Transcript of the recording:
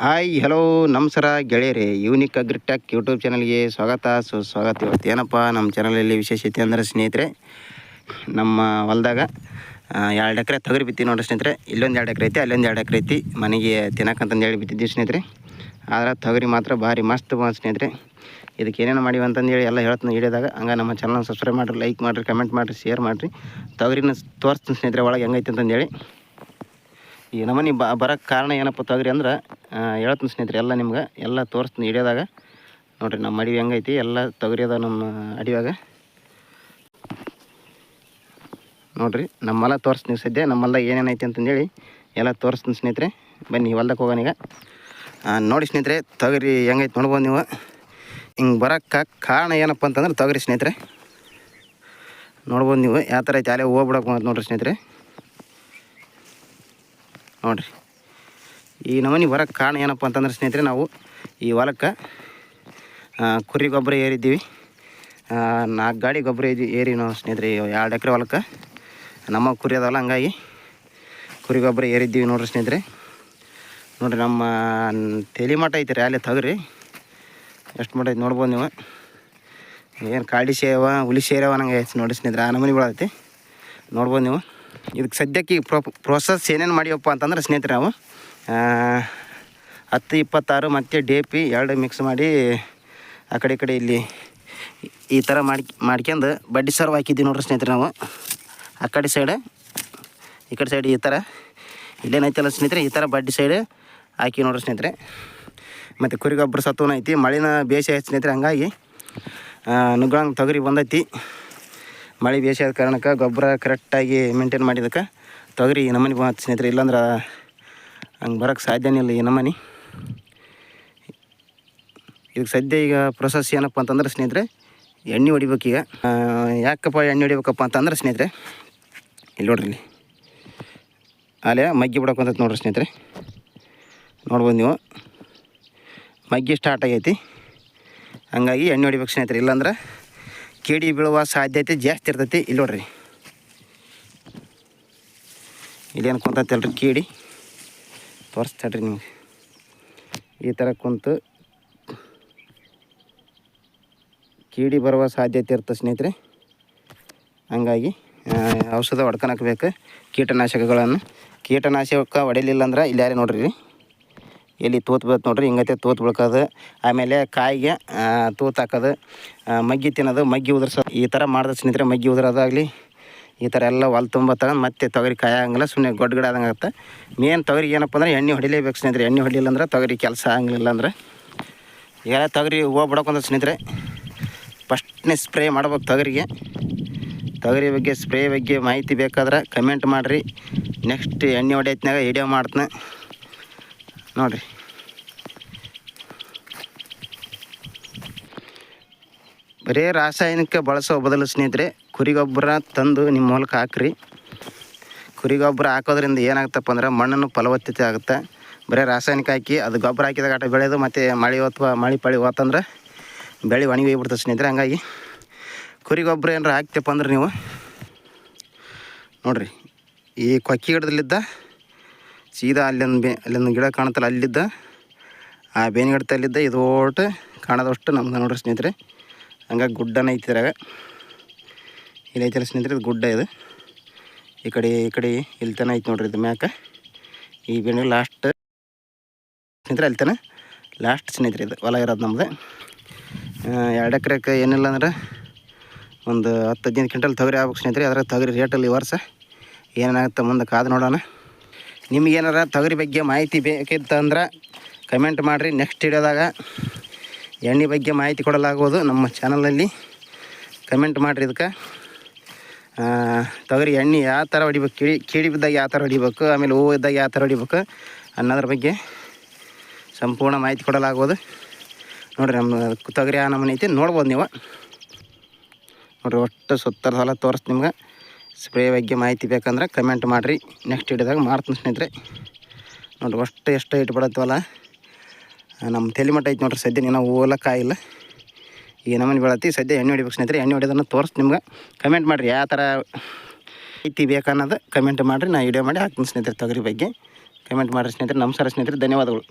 Hi hello ನಮಸ್ಕಾರ ಗೆಳೆಯರೇ. Unique agritech YouTube ಚಾನಲ್ಗೆ ಸ್ವಾಗತ. ಸುಸ್ವಾಗತ ಇವತ್ತು. ಏನಪ್ಪ, ನಮ್ಮ ಚಾನಲಲ್ಲಿ ವಿಶೇಷತೆ ಅಂದರೆ ಸ್ನೇಹಿತರೆ, ನಮ್ಮ ಹೊಲದಾಗ ಎರಡು ಎಕರೆ ತೊಗರಿ ಬಿತ್ತಿ ನೋಡ್ರಿ ಸ್ನೇಹಿತರೆ. ಇಲ್ಲೊಂದು ಎರಡು ಎಕರೆ ಐತಿ, ಅಲ್ಲೊಂದು ಎರಡು ಎಕರೆ ಐತಿ. ಮನೆಗೆ ತಿನ್ನಕ್ಕಂತಂದು ಹೇಳಿ ಬಿತ್ತಿದ್ದೀವಿ ಸ್ನೇಹಿತರೆ. ಆದ್ರೆ ತೊಗರಿ ಮಾತ್ರ ಭಾರಿ ಮಸ್ತ್ ಬಂದ ಸ್ನೇಹಿತರೆ. ಇದಕ್ಕೆ ಏನೇನು ಮಾಡಿವಿ ಅಂತಂದೇಳಿ ಎಲ್ಲ ಹೇಳ್ತೀನಿ ಹಿಡಿದಾಗ ಹಂಗೆ ನಮ್ಮ ಚಾನಲ್ ಸಬ್ಸ್ಕ್ರೈಬ್ ಮಾಡಿರಿ ಲೈಕ್ ಮಾಡಿರಿ ಕಮೆಂಟ್ ಮಾಡಿರಿ ಶೇರ್ ಮಾಡಿರಿ. ತೊಗರಿನ ತೋರಿಸ್ತೀನಿ ಸ್ನೇಹಿತರೆ ಒಳಗೆ ಹೆಂಗೈತೆ ಅಂತಂದೇಳಿ. ಈ ನಮನಿ ಬ ಬರೋಕ್ಕೆ ಕಾರಣ ಏನಪ್ಪ ತೊಗರಿ ಅಂದ್ರೆ ಹೇಳ್ತೀನಿ ಸ್ನೇಹಿತರೆ, ಎಲ್ಲ ನಿಮ್ಗೆ, ಎಲ್ಲ ತೋರಿಸ್ತೀನಿ ಹಿಡಿಯೋದಾಗ. ನೋಡಿರಿ, ನಮ್ಮ ಅಡಿವಿ ಹೆಂಗೈತಿ, ಎಲ್ಲ ತೊಗರಿ ಅದ ನಮ್ಮ ಅಡಿವಾಗ ನೋಡಿರಿ ನಮ್ಮ ಹೊಲ ತೋರಿಸ್ತೀನಿ ಸದ್ಯ ನಮ್ಮ ಹೊಲ್ದಾಗ ಏನೇನೈತಿ ಅಂತಂದೇಳಿ ಎಲ್ಲ ತೋರಿಸ್ತೀನಿ ಸ್ನೇಹಿತರೆ. ಬನ್ನಿ ಹೊಲ್ದಕ್ಕೆ ಹೋಗೋಣ ಈಗ ನೋಡಿ ಸ್ನೇಹಿತರೆ, ತೊಗರಿ ಹೆಂಗೈತಿ ನೋಡ್ಬೋದು ನೀವು. ಹಿಂಗೆ ಬರೋಕ್ಕೆ ಕಾರಣ ಏನಪ್ಪ ಅಂತಂದ್ರೆ ತೊಗರಿ ಸ್ನೇಹಿತರೆ. ನೋಡ್ಬೋದು ನೀವು, ಯಾವ ಥರ ಐತೆ, ಅಲ್ಲೇ ಹೋಗ್ಬಿಡಕ್ಕೆ ನೋಡ್ರಿ ಸ್ನೇಹಿತರೆ. ನೋಡ್ರಿ. ಈ ನಮೂನಿ ಬರೋಕ್ಕೆ ಕಾರಣ ಏನಪ್ಪ ಅಂತಂದ್ರೆ ಸ್ನೇಹಿತರೆ, ನಾವು ಈ ಹೊಲಕ್ಕೆ ಕುರಿ ಗೊಬ್ಬರ ಏರಿದ್ದೀವಿ. ನಾಲ್ಕು ಗಾಡಿ ಗೊಬ್ಬರ ಏರಿ ಏರಿ ನಾವು ಸ್ನೇಹಿತರೆ ಎರಡು ಎಕರೆ ಹೊಲಕ್ಕೆ. ನಮ್ಮ ಕುರಿ ಅದಲ್ಲ ಹಂಗಾಗಿ ಕುರಿ ಗೊಬ್ಬರ ಏರಿದ್ದೀವಿ ನೋಡ್ರಿ ಸ್ನೇಹಿತರೆ. ನೋಡಿರಿ ನಮ್ಮ ತಲೆ ಮಠ ಐತೆ ರೀ, ಅಲ್ಲಿ ತಗ್ರಿ. ಎಷ್ಟು ಮಠ ಐತೆ ನೋಡ್ಬೋದು ನೀವು. ಏನು ಕಾಡಿ ಸೇವ, ಹುಲಿ ಸೇರವ ನಂಗೆ ಐತೆ ನೋಡಿ ಸ್ನೇಹಿತರೆ, ಆ ನಮೂನಿ ಬೀಳತ್ತೆ ನೋಡ್ಬೋದು ನೀವು. ಇದಕ್ಕೆ ಸದ್ಯಕ್ಕೆ ಪ್ರೊ ಪ್ರೋಸೆಸ್ ಏನೇನು ಮಾಡಿವಪ್ಪ ಅಂತಂದ್ರೆ ಸ್ನೇಹಿತರೆ ನಾವು ಹತ್ತು, ಇಪ್ಪತ್ತಾರು ಮತ್ತು ಡಿ ಪಿ ಎರಡು ಮಿಕ್ಸ್ ಮಾಡಿ ಆ ಕಡೆ ಕಡೆ ಇಲ್ಲಿ ಈ ಥರ ಮಾಡಿ ಮಾಡ್ಕೊಂಡು ಬಡ್ಡಿ ಸರ್ವ್ ಹಾಕಿದ್ದೀವಿ ನೋಡ್ರಿ ಸ್ನೇಹಿತರೆ ನಾವು. ಆ ಕಡೆ ಸೈಡ್ ಈ ಕಡೆ ಸೈಡ್ ಈ ಥರ. ಇಲ್ಲೇನೈತಲ್ಲ ಸ್ನೇಹಿತರೆ, ಈ ಥರ ಬಡ್ಡಿ ಸೈಡ್ ಹಾಕಿ ನೋಡ್ರಿ ಸ್ನೇಹಿತರೆ. ಮತ್ತು ಕುರಿ ಗೊಬ್ಬರ ಸತ್ವನ ಐತಿ, ಮಳೆನ ಬೇಸಿ ಆಯ್ತು ಸ್ನೇಹಿತರೆ ಹಂಗಾಗಿ ನುಗ್ಗಳಂಗೆ ತೊಗರಿ ಬಂದೈತಿ. ಮಳೆ ಬೇಸಿ ಆದ ಕಾರಣಕ್ಕೆ ಗೊಬ್ಬರ ಕರೆಕ್ಟಾಗಿ ಮೇಂಟೈನ್ ಮಾಡಿದಕ್ಕೆ ತೊಗರಿ ನಮ್ಮನೆ ಬಂತು ಸ್ನೇಹಿತರೆ. ಇಲ್ಲಾಂದ್ರೆ ಹಂಗೆ ಬರೋಕ್ಕೆ ಸಾಧ್ಯನೇ ಇಲ್ಲ ಈ ಮನೆ ಇದಕ್ಕೆ ಸದ್ಯ ಈಗ ಪ್ರೊಸೆಸ್ ಏನಪ್ಪ ಅಂತಂದ್ರೆ ಸ್ನೇಹಿತರೆ, ಎಣ್ಣೆ ಹೊಡಿಬೇಕು ಈಗ. ಯಾಕಪ್ಪ ಎಣ್ಣೆ ಹೊಡಿಬೇಕಪ್ಪ ಅಂತಂದ್ರೆ ಸ್ನೇಹಿತರೆ, ಇಲ್ಲಿ ನೋಡ್ರಿ ಇಲ್ಲಿ. ಅಲ್ಲೇ ಮಗ್ಗಿ ಬಿಡಕ್ಕೆ ನೋಡ್ರಿ ಸ್ನೇಹಿತರೆ. ನೋಡ್ಬೋದು ನೀವು. ಮಗ್ಗಿ ಸ್ಟಾರ್ಟ್ ಆಗೈತಿ. ಹಂಗಾಗಿ ಎಣ್ಣೆ ಹೊಡಿಬೇಕು ಸ್ನೇಹಿತರೆ, ಇಲ್ಲಾಂದ್ರೆ ಕೇಡಿ ಬೀಳುವ ಸಾಧ್ಯತೆ ಜಾಸ್ತಿ ಇರ್ತೈತಿ. ಇಲ್ಲಿ ನೋಡ್ರಿ. ಇಲ್ಲೇನು ಕುಂತೈತಲ್ರಿ ಕೇಡಿ? ತೋರಿಸ್ತಾಡ್ರಿ ನಿಮ್ಗೆ. ಈ ಥರ ಕುಂತು ಕೀಡಿ ಬರುವ ಸಾಧ್ಯತೆ ಇರ್ತದೆ ಸ್ನೇಹಿತರೆ. ಹಂಗಾಗಿ ಔಷಧ ಹೊಡ್ಕೊಳಕ್ಬೇಕು ಕೀಟನಾಶಕಗಳನ್ನು. ಕೀಟನಾಶಕ ಹೊಡಿಲಿಲ್ಲ ಅಂದ್ರೆ ಇಲ್ಲಿ ಯಾರೇ ನೋಡ್ರಿ. ಎಲ್ಲಿ ತೂತು ಬೀಳತ್ತೆ ನೋಡ್ರಿ, ಹಿಂಗೈತೆ ತೂತು ಬಿಳ್ಕೋದು. ಆಮೇಲೆ ಕಾಯಿಗೆ ತೂತು ಹಾಕೋದು ಮಗ್ಗಿ ತಿನ್ನೋದು, ಮಗ್ಗಿ ಉದುರ್ಸೋದು. ಈ ಥರ ಮಾಡಿದ್ರೆ ಸ್ನೇಹಿತರೆ, ಮಗ್ಗಿ ಉದುರೋದಾಗಲಿ. ಈ ಥರ ಎಲ್ಲ ಹೊಲ ತುಂಬ ತಗೊಂಡು ಮತ್ತೆ ತೊಗರಿ ಕಾಯಂಗಿಲ್ಲ ಸುಮ್ಮನೆ ಗೊಡ್ಡ ಗಿಡ ಆದಂಗೆ ಮೇನ್ ತೊಗರಿ ಏನಪ್ಪ ಅಂದ್ರೆ ಎಣ್ಣೆ ಹೊಡಿಲೇಬೇಕು ಸ್ನೇಹಿತರೆ. ಎಣ್ಣೆ ಹೊಡಿಲಿಲ್ಲ ಅಂದ್ರೆ ತೊಗರಿ ಕೆಲಸ ಆಗಲಿಲ್ಲ ಅಂದ್ರೆ. ಈಗ ತೊಗರಿ ಹೂವು ಬಿಡೋಕಂದ್ರೆ ಸ್ನೇಹಿತರೆ. ಫಸ್ಟ್ನೇ ಸ್ಪ್ರೇ ಮಾಡ್ಬೇಕು ತೊಗರಿಗೆ. ತೊಗರಿ ಬಗ್ಗೆ ಸ್ಪ್ರೇ ಬಗ್ಗೆ ಮಾಹಿತಿ ಬೇಕಾದ್ರೆ ಕಮೆಂಟ್ ಮಾಡಿರಿ. ನೆಕ್ಸ್ಟ್ ಎಣ್ಣೆ ಹೊಡೆಯತ್ನಾಗ ವಿಡಿಯೋ ಮಾಡ್ತೀನಿ. ನೋಡಿರಿ. ಬರೀ ರಾಸಾಯನಿಕ ಬಳಸೋ ಬದಲು ಸ್ನೇಹಿತರೆ ಕುರಿ ಗೊಬ್ಬರ ತಂದು ನಿಮ್ಮ ಹೊಲಕ್ಕೆ ಹಾಕ್ರಿ. ಕುರಿ ಗೊಬ್ಬರ ಹಾಕೋದ್ರಿಂದ ಏನಾಗುತ್ತಪ್ಪ ಅಂದ್ರೆ ಮಣ್ಣನ್ನು ಫಲವತ್ತತೆ ಆಗುತ್ತೆ. ಬರೀ ರಾಸಾಯನಿಕ ಹಾಕಿ ಅದು ಗೊಬ್ಬರ ಹಾಕಿದಾಗ ಆಟ ಬೆಳೆಯೋದು ಮತ್ತು ಮಳೆ ಅಥವಾ ಮಳೆ ಪಳಿ ಹೋತಂದ್ರೆ ಬೆಳೆ ಒಣಗಿ ಹೋಗ್ಬಿಡ್ತದೆ ಸ್ನೇಹಿತರೆ, ಹಂಗಾಗಿ ಕುರಿ ಗೊಬ್ಬರ ಏನಾರ ಹಾಕ್ತಪ್ಪ ಅಂದ್ರೆ ನೀವು ನೋಡಿರಿ, ಈ ಕೊಕ್ಕಿ ಗಿಡದಲ್ಲಿದ್ದ ಸೀದಾ ಅಲ್ಲಿಂದ ಬೇ, ಅಲ್ಲಿಂದ ಗಿಡ ಕಾಣುತ್ತಲ್ಲ, ಅಲ್ಲಿದ್ದ ಆ ಬೇವಿನ ಗಿಡದಲ್ಲಿದ್ದ ಇದು ಒಟ್ಟು ಕಾಣೋದಷ್ಟು ನಮ್ಗೆ ನೋಡ್ರಿ ಸ್ನೇಹಿತರೆ. ಹಂಗಾಗಿ ಗುಡ್ಡನ ಐತಿ ಇದ್ರಾಗ. ಇಲ್ಲಿ ಐತಲ್ಲ ಸ್ನೇಹಿತರೆ, ಇದು ಗುಡ್ಡ ಇದು. ಈ ಕಡೆ ಈ ಕಡೆ ಇಲ್ಲಿ ತನ ಐತೆ ನೋಡ್ರಿ ಇದು ಮ್ಯಾಕ. ಈ ಬೆಣ್ಣೆ ಲಾಸ್ಟ್ ಸ್ನೇಹಿತರೆ ಅಲ್ಲಿ ತನ ಲಾಸ್ಟ್ ಸ್ನೇಹಿತರೆ ಇದು, ಹೊಲ ಇರೋದು ನಮ್ದು. ಎರಡು ಎಕರೆಗೆ ಏನಿಲ್ಲ ಅಂದ್ರೆ ಒಂದು ಹತ್ತು ಹದಿನೈದು ಕ್ವಿಂಟಲ್ ತೊಗರಿ ಆಗ್ಬೇಕು ಸ್ನೇಹಿತರೆ. ಅದ್ರಾಗ ತೊಗರಿ ರೇಟಲ್ಲಿ ಈ ವರ್ಷ ಏನಾಗುತ್ತೆ ಮುಂದೆ ಕಾದು ನೋಡೋಣ. ನಿಮಗೇನಾರ ತೊಗರಿ ಬಗ್ಗೆ ಮಾಹಿತಿ ಬೇಕಿತ್ತಂದ್ರೆ ಕಮೆಂಟ್ ಮಾಡಿರಿ. ನೆಕ್ಸ್ಟ್ ವಿಡಿಯೋದಾಗ ಎಣ್ಣೆ ಬಗ್ಗೆ ಮಾಹಿತಿ ಕೊಡಲಾಗುವುದು. ನಮ್ಮ ಚಾನಲಲ್ಲಿ ಕಮೆಂಟ್ ಮಾಡಿರಿ ಇದಕ್ಕೆ. ತೊಗರಿ ಎಣ್ಣೆ ಯಾವ ಥರ ಹೊಡಿಬೇಕು? ಕಿಡಿ ಕಿಡಿ ಬಿದ್ದಾಗ ಯಾವ ಥರ ಹೊಡಿಬೇಕು? ಆಮೇಲೆ ಹೂವು ಇದ್ದಾಗ ಯಾವ ಥರ ಹೊಡಿಬೇಕು? ಅನ್ನೋದ್ರ ಬಗ್ಗೆ ಸಂಪೂರ್ಣ ಮಾಹಿತಿ ಕೊಡಲಾಗ್ಬೋದು ನೋಡಿರಿ, ನಮ್ಮ ತೊಗರಿ ಆ ನಮ್ಮನೆ ಐತಿ? ನೋಡ್ಬೋದು ನೀವು. ನೋಡಿರಿ, ಒಟ್ಟು ಸುತ್ತರ ಸಲ ತೋರಿಸ್ ನಿಮ್ಗೆ. ಸ್ಪ್ರೇ ಬಗ್ಗೆ ಮಾಹಿತಿ ಬೇಕಂದ್ರೆ ಕಮೆಂಟ್ ಮಾಡಿರಿ. ನೆಕ್ಸ್ಟ್ ಹಿಡಿದಾಗ ಮಾಡ್ತೀನಿ ಸ್ನೇಹಿತರೆ. ನೋಡಿರಿ ಅಷ್ಟು ಎಷ್ಟು ಇಟ್ಬಿಡತ್ತವಲ್ಲ ನಮ್ಮ ತಲೆ ಮಟ್ಟ ಐತಿ ನೋಡ್ರಿ, ಸದ್ಯ ನೀನು ಹೂವೆಲ್ಲ ಕಾಯಿಲ್ಲ. ಈ ನಮ್ಮನ್ನು ಬೆಳತಿ ಸದ್ಯ ಎಣ್ಣೆ ಹೊಡಿಬೇಕು ಸ್ನೇಹಿತರೆ, ಎಣ್ಣೆ ಹೊಡಿಯೋದನ್ನು ತೋರಿಸ್ ನಿಮ್ಗೆ. ಕಮೆಂಟ್ ಮಾಡಿರಿ, ಯಾವ ಥರ ಐತಿ ಬೇಕನ್ನೋದು ಕಮೆಂಟ್ ಮಾಡಿರಿ, ನಾ ವಿಡಿಯೋ ಮಾಡಿ ಹಾಕ್ತೀನಿ ಸ್ನೇಹಿತರೆ ತೊಗರಿ ಬಗ್ಗೆ. ಕಮೆಂಟ್ ಮಾಡಿರಿ ಸ್ನೇಹಿತರೆ, ನಮಸ್ಕಾರ ಸ್ನೇಹಿತರೆ, ಧನ್ಯವಾದಗಳು.